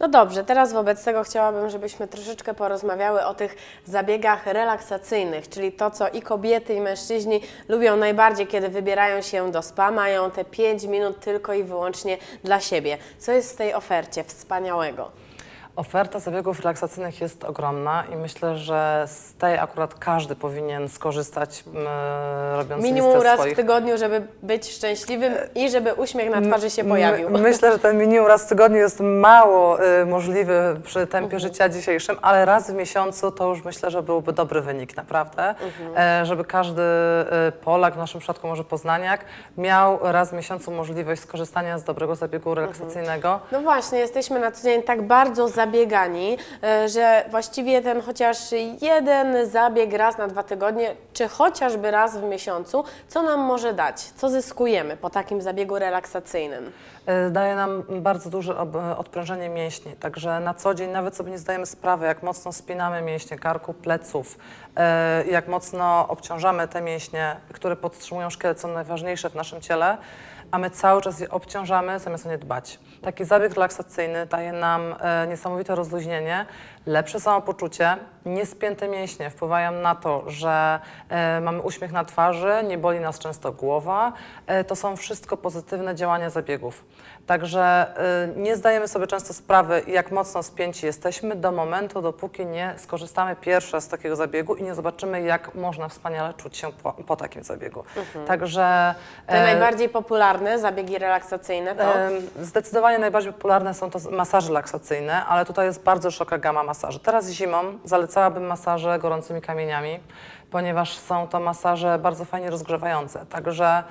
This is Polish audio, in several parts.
No dobrze, teraz wobec tego chciałabym, żebyśmy troszeczkę porozmawiały o tych zabiegach relaksacyjnych, czyli to, co i kobiety, i mężczyźni lubią najbardziej, kiedy wybierają się do spa, mają te 5 minut tylko i wyłącznie dla siebie. Co jest w tej ofercie wspaniałego? Oferta zabiegów relaksacyjnych jest ogromna i myślę, że z tej akurat każdy powinien skorzystać, m, robiąc Minimum listę raz swoich... w tygodniu, żeby być szczęśliwym i żeby uśmiech na twarzy się pojawił. My, myślę, że ten minimum raz w tygodniu jest mało y, możliwy przy tempie życia dzisiejszym, ale raz w miesiącu to już myślę, że byłby dobry wynik naprawdę, e, żeby każdy y, Polak, w naszym przypadku może Poznaniak, miał raz w miesiącu możliwość skorzystania z dobrego zabiegu relaksacyjnego. No właśnie, jesteśmy na co dzień tak bardzo zabiegani, e, że właściwie ten chociaż jeden zabieg raz na dwa tygodnie, czy chociażby raz w miesiącu, co nam może dać? Co zyskujemy po takim zabiegu relaksacyjnym? Y, daje nam bardzo duże ob- odprężenie mięśni, także na co dzień nawet sobie nie zdajemy sprawy, jak mocno spinamy mięśnie karku, pleców, jak mocno obciążamy te mięśnie, które podtrzymują szkielet, są najważniejsze w naszym ciele, a my cały czas je obciążamy, zamiast o nie dbać. Taki zabieg relaksacyjny daje nam e, niesamowite rozluźnienie, lepsze samopoczucie, niespięte mięśnie wpływają na to, że e, mamy uśmiech na twarzy, nie boli nas często głowa. E, to są wszystko pozytywne działania zabiegów. Także e, nie zdajemy sobie często sprawy, jak mocno spięci jesteśmy do momentu, dopóki nie skorzystamy pierwsze z takiego zabiegu i nie zobaczymy, jak można wspaniale czuć się po, po takim zabiegu. Także Te e, najbardziej popularne zabiegi relaksacyjne to... Zdecydowanie najbardziej popularne są to masaże relaksacyjne, ale tutaj jest bardzo szeroka gama masaży. Teraz zimą zalecałabym masaże gorącymi kamieniami, ponieważ są to masaże bardzo fajnie rozgrzewające, także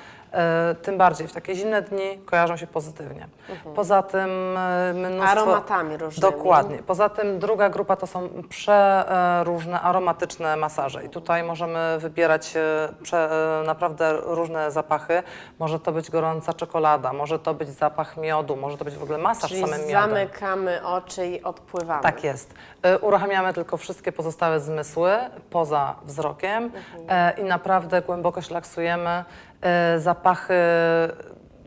tym bardziej w takie zimne dni kojarzą się pozytywnie. Poza tym e, mnóstwo... Aromatami różnymi. Dokładnie. Poza tym druga grupa to są przeróżne aromatyczne masaże i tutaj możemy wybierać e, prze, e, naprawdę różne zapachy. Może to być gorąca czekolada, może to być zapach miodu, może to być w ogóle masaż Czyli samym miodem. zamykamy oczy i odpływamy. Tak jest. E, Uruchamiamy tylko wszystkie pozostałe zmysły poza wzrokiem e, i naprawdę głęboko się relaksujemy. E, Zapachy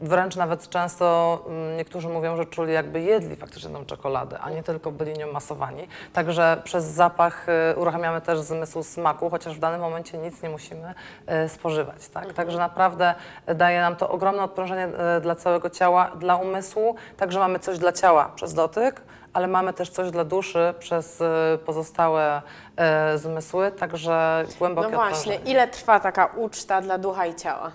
wręcz nawet często mm, niektórzy mówią, że czuli jakby jedli faktycznie tą czekoladę, a nie tylko byli nią masowani. Także przez zapach e, uruchamiamy też zmysł smaku, chociaż w danym momencie nic nie musimy e, spożywać. Tak? Także naprawdę daje nam to ogromne odprężenie dla całego ciała, dla umysłu. Także mamy coś dla ciała przez dotyk, ale mamy też coś dla duszy przez e, pozostałe e, zmysły, także głębokie No właśnie, ile trwa taka uczta dla ducha i ciała?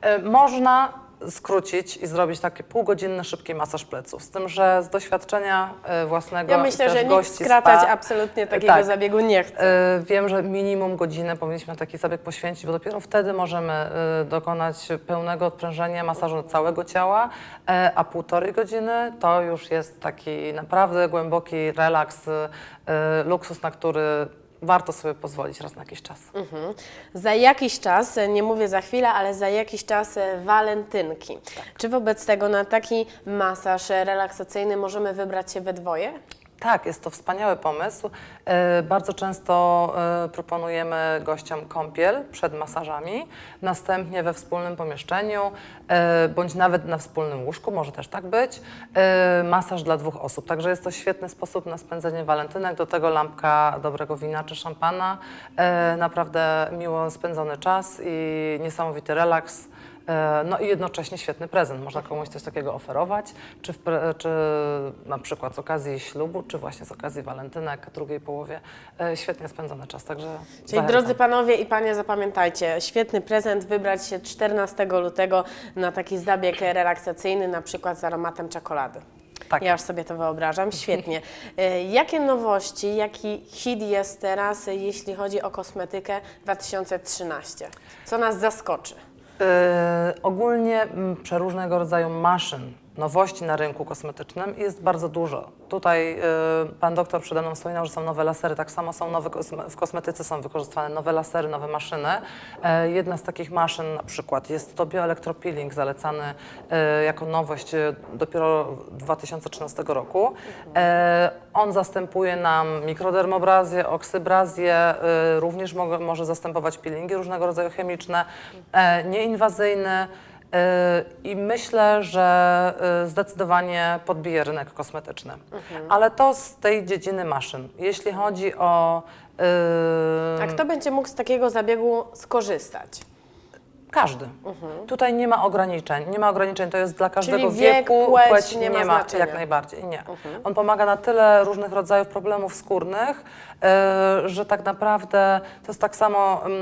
E, Można skrócić i zrobić taki półgodzinny, szybki masaż pleców. Z tym, że z doświadczenia e, własnego Ja myślę, że nikt skracać spa, absolutnie takiego tak. zabiegu nie chce. E, Wiem, że minimum godzinę powinniśmy taki zabieg poświęcić, bo dopiero wtedy możemy e, dokonać pełnego odprężenia masażu całego ciała, e, a półtorej godziny to już jest taki naprawdę głęboki relaks, e, luksus, na który warto sobie pozwolić raz na jakiś czas. Mhm. Za jakiś czas, e, nie mówię za chwilę, ale za jakiś czas e, walentynki. Czy wobec tego na taki masaż e, relaksacyjny możemy wybrać się we dwoje? Tak, jest to wspaniały pomysł. E, Bardzo często e, proponujemy gościom kąpiel przed masażami, następnie we wspólnym pomieszczeniu, e, bądź nawet na wspólnym łóżku, może też tak być, masaż dla dwóch osób. Także jest to świetny sposób na spędzenie walentynek, do tego lampka dobrego wina czy szampana. Naprawdę miło spędzony czas i niesamowity relaks. E, No i jednocześnie świetny prezent. Można komuś coś takiego oferować, czy, w, czy na przykład z okazji ślubu, czy właśnie z okazji walentynek, drugiej połowie. E, Świetnie spędzony czas, także Czyli zachęcam. drodzy panowie i panie, zapamiętajcie, świetny prezent wybrać się 14 lutego na taki zabieg relaksacyjny, na przykład z aromatem czekolady. Tak. Ja już sobie to wyobrażam, świetnie. E, Jakie nowości, jaki hit jest teraz, jeśli chodzi o kosmetykę 2013? Co nas zaskoczy? E, ogólnie m, przeróżnego rodzaju maszyn nowości na rynku kosmetycznym jest bardzo dużo. Tutaj y, pan doktor przede mną wspominał, że są nowe lasery, tak samo są nowe, w kosmetyce są wykorzystywane nowe lasery, nowe maszyny. E, jedna z takich maszyn na przykład jest to bioelektropeeling zalecany e, jako nowość e, dopiero 2013 roku. E, on zastępuje nam mikrodermobrazję, oksybrazję, e, również mo- może zastępować peelingi różnego rodzaju chemiczne, e, nieinwazyjny. E, I myślę, że e, zdecydowanie podbije rynek kosmetyczny. Ale to z tej dziedziny maszyn. Jeśli chodzi o. e, A kto będzie mógł z takiego zabiegu skorzystać? Każdy. Tutaj nie ma ograniczeń. Nie ma ograniczeń, to jest dla każdego Czyli wiek, wieku. płeć nie ma znaczenia. jak najbardziej. Nie. On pomaga na tyle różnych rodzajów problemów skórnych, e, że tak naprawdę to jest tak samo mm,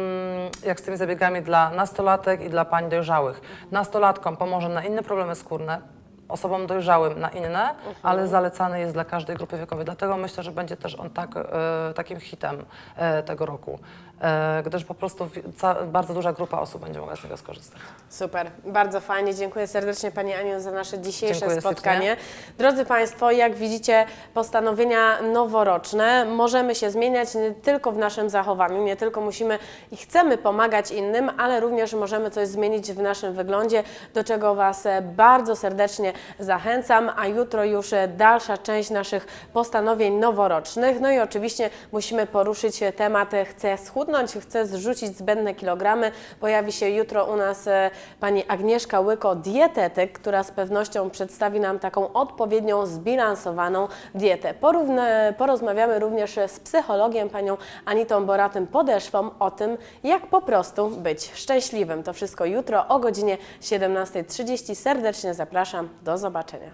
jak z tymi zabiegami dla nastolatek i dla pań dojrzałych. Nastolatkom pomoże na inne problemy skórne. Osobom dojrzałym na inne, ale zalecany jest dla każdej grupy wiekowej. Dlatego myślę, że będzie też on tak, e, takim hitem e, tego roku, e, gdyż po prostu wi- ca, bardzo duża grupa osób będzie mogła z niego skorzystać. Super, bardzo fajnie. Dziękuję serdecznie Pani Aniu za nasze dzisiejsze Dziękuję spotkanie. Drodzy Państwo, jak widzicie, postanowienia noworoczne możemy się zmieniać nie tylko w naszym zachowaniu, nie tylko musimy i chcemy pomagać innym, ale również możemy coś zmienić w naszym wyglądzie, do czego Was e, bardzo serdecznie zachęcam, a jutro już dalsza część naszych postanowień noworocznych. No i oczywiście musimy poruszyć temat chcę schudnąć, chcę zrzucić zbędne kilogramy. Pojawi się jutro u nas e, pani Agnieszka Łyko, dietetyk, która z pewnością przedstawi nam taką odpowiednią, zbilansowaną dietę. Porozmawiamy również z psychologiem, panią Anitą Boratym Podeszwą o tym, jak po prostu być szczęśliwym. To wszystko jutro o godzinie 17.30. Serdecznie zapraszam. Do zobaczenia.